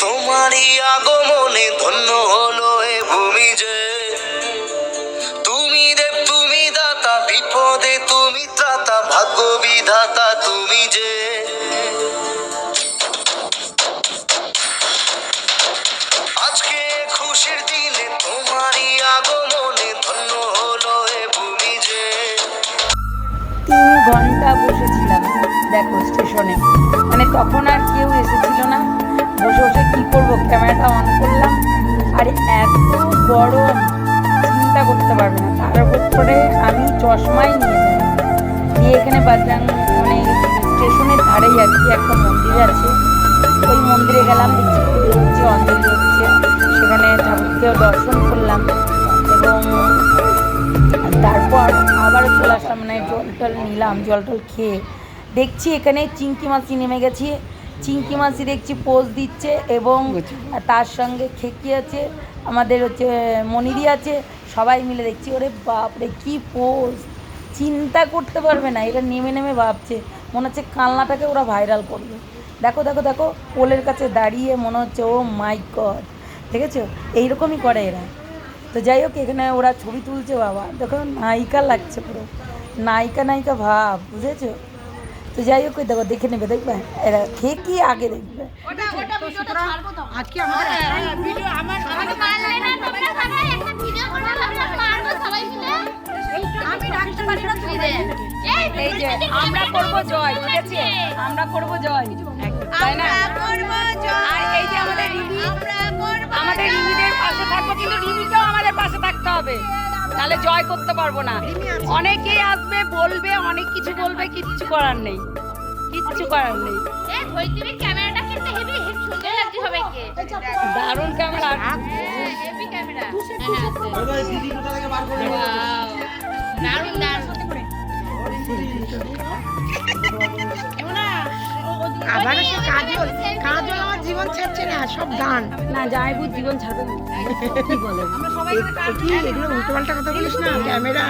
তোমারই আগমনে ধন্য হলো এ ভূমি যে। তুমি দেব, তুমি দাতা, বিপদে তুমি ত্রাতা, ভাগ্য বিধাতা তুমি যে। আজকে খুশির দিনে তোমারই আগমনে ধন্য হলো এ ভূমি যে। তিন ঘণ্টা বসেছিলাম, দেখো স্টেশনে। মানে তখন আর কেউ এসেছিল না। বসে বসে কী করব? ক্যামেরাটা অন করলাম। আর, এত গরম, চিন্তা করতে পারবে না। তার উপরে আমি চশমাই নিয়ে দিয়ে এখানে বাজরাং মানে স্টেশনের ধারেই আর কি একটা মন্দির আছে। ওই মন্দিরে গেলাম, দেখছি হচ্ছে। সেখানে ঠাকুরকেও দর্শন করলাম এবং তারপর আবারও চলে আসলাম মানে জল টল নিলাম জল টল খেয়ে। দেখছি এখানে চিংকি মাছি নেমে গেছে। চিংকি মাছি দেখছি পোজ দিচ্ছে এবং তার সঙ্গে খেকি আছে আমাদের হচ্ছে মনিরি আছে সবাই মিলে দেখছি ওরে বাপরে কি পোজ চিন্তা করতে পারবে না এটা নেমে নেমে ভাবছে মনে হচ্ছে কালনাটাকে ওরা ভাইরাল করবে। দেখো দেখো দেখো পোলের কাছে দাঁড়িয়ে মনে হচ্ছে ও মাই গড! দেখেছ? এইরকমই করে এরা। তো যাই হোক এখানে ওরা ছবি তুলছে বাবা। দেখো নায়িকা লাগছে পুরো। নায়িকা নায়িকা ভাব বুঝেছ? তো যাই হোক দেখো দেখে নেবে দেখবে? এরা খেয়ে কি আগে দেখবে? আজকে আমাদের পারলে না তোমরা সবাই একটা ভিডিও করে আমরা করব জয় ঠিক আছে আমরা করব জয়। তাই না? আর এই যে আমাদের রিমি আমাদের রিমিদের পাশে থাকব কিন্তু রিমিকেও আমাদের পাশে থাকতে হবে। তাহলে জয় করতে পারব না। অনেকেই আসবে বলবে অনেক কিছু বলবে কিচ্ছু করার নেই। কিচ্ছু করার নেই। এই ক্যামেরাটা কিন্তু হেভি সুন্দর লাগছে সবাইকে। দারুণ ক্যামেরা। Heavy camera. দারুণ দারুণ। আবার সে কাজল কাজল আমার জীবন ছাড়ছে না সব গান না যাইবু জীবন ছাড়বে না। কি বলে? কি? এগুলো উল্টো পাল্টা কথা বলিস না ক্যামেরা।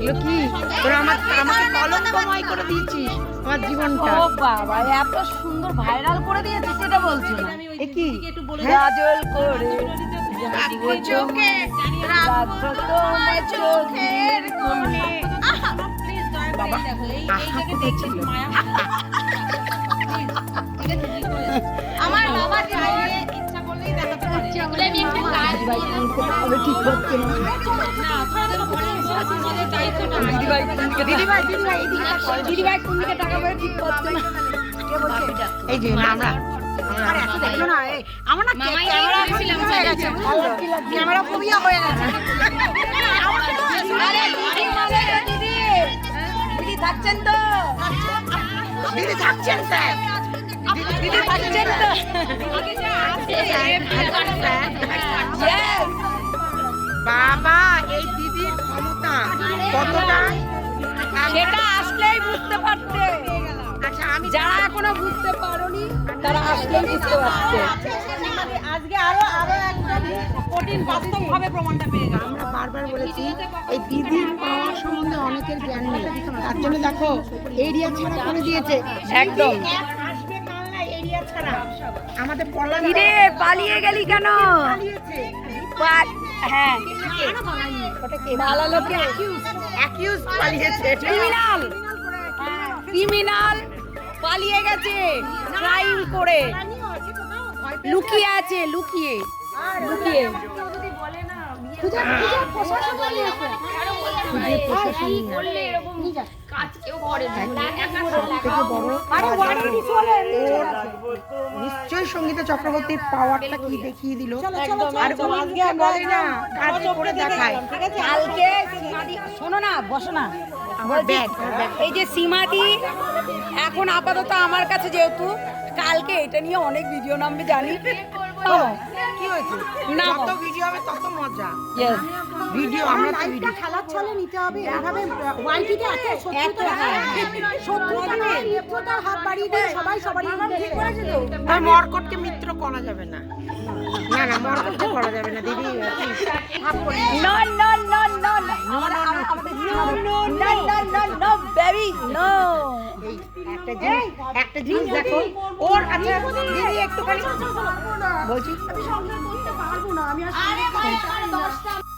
এগুলো কি? তোরা আমার আমাকে কলঙ্কময় করে দিয়েছিস আমার জীবনটা। ও বাবা এত সুন্দর ভাইরাল করে দিয়েছে সেটা বলছো না। এ কি? করে চোখে তোমার চোখের কোণে। বাবা আহা ছিল আমার বাবা চাইলে ইচ্ছা করলেই দেখাতে পারে। আমি একটু গান ঠিক হচ্ছে না দিদিভাই দিদিভাই দিদিভাই দিদিভাই কোন দিকে টাকা পয়সা ঠিক করছে না। এই যে আমরা আমরা এত দেখল না এই আমার না ক্যামেরা হয়ে গেছে হয়ে মানে দিদি থাকছেন তো? দিদি থাকছেন স্যার। দিদি থাকছেন বাবা এই দিদির ক্ষমতা কতটা? সেটা আসলেই বুঝতে পারতে। যারা এখনও বুঝতে পারোনি তারা আসলেই বুঝতে পারছে। আজকে আরও আরও একটা কঠিন বাস্তব ভাবে প্রমাণটা পেয়ে গেলাম। আমরা বারবার বলেছি এই দিদির পাওয়ার সম্বন্ধে অনেকের জ্ঞান নেই। তার জন্য দেখো এরিয়া ছাড়া করে দিয়েছে। একদম। আমাদের পালিয়ে গেলি কেন? হ্যাঁ। পালালো কে অ্যাকিউজ পালিয়েছে। ক্রিমিনাল ক্রিমিনাল পালিয়ে গেছে। করে। লুকিয়ে আছে লুকিয়ে। লুকিয়ে। থেকে নিশ্চয়ই সঙ্গীতা চক্রবর্তীর পাওয়ারটা কি দেখিয়ে দিল? আর বলে না কাজ করে দেখায়। কালকে শোনো না বসো না। আমার ব্যাগ এই যে সীমাদি এখন আপাতত আমার কাছে যেহেতু কালকে এটা নিয়ে অনেক ভিডিও নামবে জানি। কি হয়েছে না। যত ভিডিও হবে তত মজা ভিডিও আমরা তো ভিডিও খেলার ছলে নিতে হবে এইভাবে ওয়াইটিতে এত শত্রুতা শত্রুতা নয়, মিত্রতার হাত বাড়িয়ে দিয়ে সবাই সবারই ঠিক করেছে তো আর মরকটকে মিত্র করা যাবে না না না মরকটকে করা যাবে না দিদি আমাদের no, no, no, no, no, no, baby, no. এই একটা জিনিস একটা জিনিস দেখো ওর আচ্ছা দিদি একটুখানি বলছি করতে পারব না আমি আর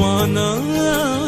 করবে না আজ কেউ মনা